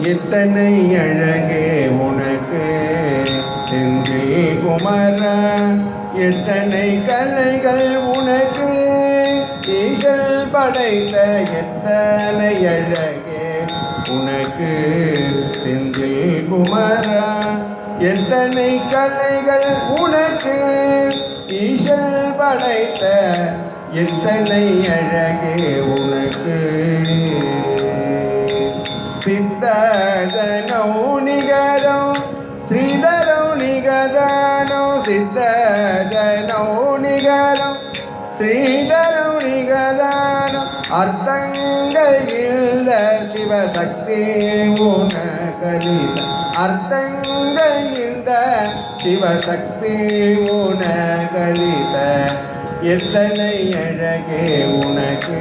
எத்தனை அழகே உனக்கு? செந்தில் குமரா எத்தனை கலைகள் உனக்கு? ஈசல் படைத்த எத்தனை அழகே உனக்கு? செந்தில் குமரா எத்தனை கலைகள் உனக்கு? ஈசல் படைத்த எத்தனை அழகே உனக்கு? ಸಿದ್ಧಗನೋ ನಿಗರೋ ಶ್ರೀಧರೋ ನಿಗದನೋ ಸಿದ್ಧಗನೋ ನಿಗರೋ ಶ್ರೀಧರೋ ನಿಗದನೋ ಅರ್ಥಂಗಳಿಲ್ಲ ಶಿವಶಕ್ತಿ ಉನಗಲಿದ ಅರ್ಥಂಗಳಿಂದ ಶಿವಶಕ್ತಿ ಉನಗಲಿದ எத்தனை அழகே உனக்கு?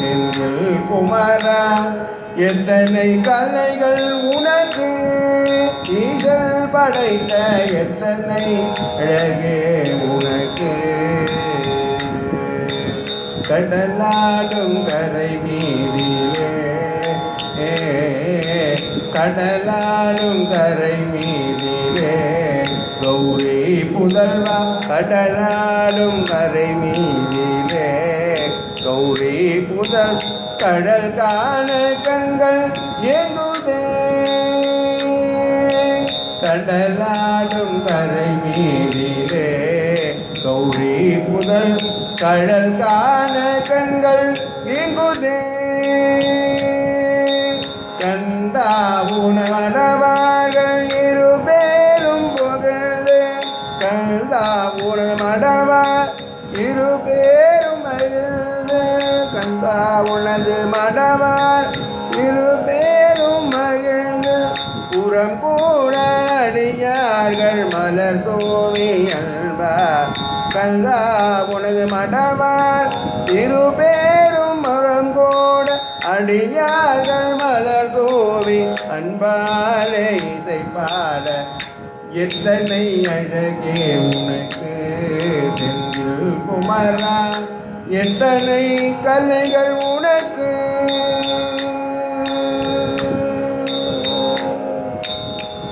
செந்தில் குமரா எத்தனை கலைகள் உனக்கு? ஈசல் படைத்த எத்தனை அழகே உனக்கு? கடலாடும் கரை மீதிலே கடலாடும் கரை மீதிலே கௌரி புதல்வா கடலாடும் கரை மீதிலே. கௌரி புதல் கடல் காண கண்கள் ஏங்குதே. கடலாடும் கரை மீதிலே. கௌரி புதல் கடல் காண கண்கள் நீங்குதே கண்டா உணவனவா இரு கந்தா உனது மடவார் இரு பேரும் மகிழ்ந்து புறம் கூட அடியார்கள் மலர் தோவி அன்பார் கந்தா உனது மடவார் இரு பேரும் மரம் கூட அடியார்கள் மலர் தோவி அன்பாலே இசைப்பாட எத்தனை அழகே உனக்கு சென்று குமரா எத்தனை கலைகள் உனக்கு?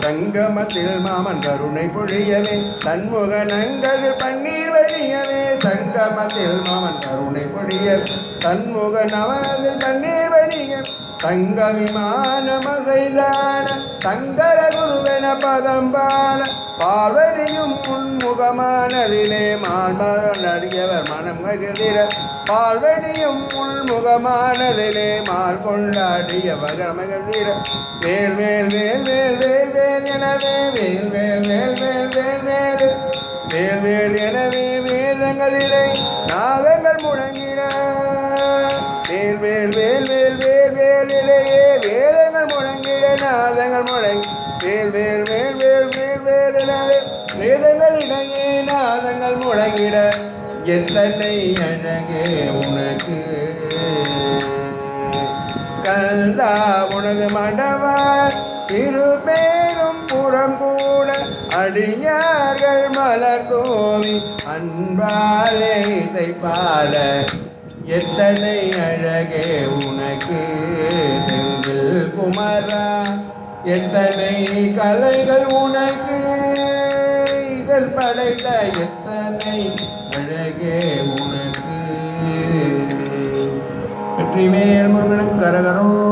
சங்கமத்தில் மாமன் கருணை பொழியவே தன்முகனங்கள் பன்னீர் வழியவே. சங்கமத்தில் மாமன் கருணை பொழிய தன்முக நவனில் பன்னீர் வழிய தங்க விமானமசைதான தங்கர குருவென பதம்பான பார்வதியும் உள்முகமானதிலே மால்மரன் அடியவர் மனம் மகிழ்ந்திட பார்வதியும் உள்முகமானதிலே மால் கொண்டாடிய மகன் மகிழ்ந்திட. வேல் வேல் வேல் வேல் வேல் வேல் எனவே வேல் வேல் வேல் வேல் வேல் வேல். வேல் வேல் எனவே வேதங்களிலே நாதங்கள் முழங்கிட நாதங்கள் முழங்கி வேல் வேல் வேல் வேல் வேல் வேல் எனவே வேதங்கள் இடையே நாதங்கள் முழங்கிட. எத்தனை அழகே உனக்கு. கந்தா உனது மடவார் இரு பேரும் புறம் கூட. அடியார்கள் மலர் தோவி அன்பாலே இசைப்பாட. எத்தனை அழகே உனக்கு. எத்தனை கலைகள் உனக்கு. இதில் படைத்த எத்தனை அழகே உனக்கு. வெற்றி மேல் முருகனும் கரகரும்.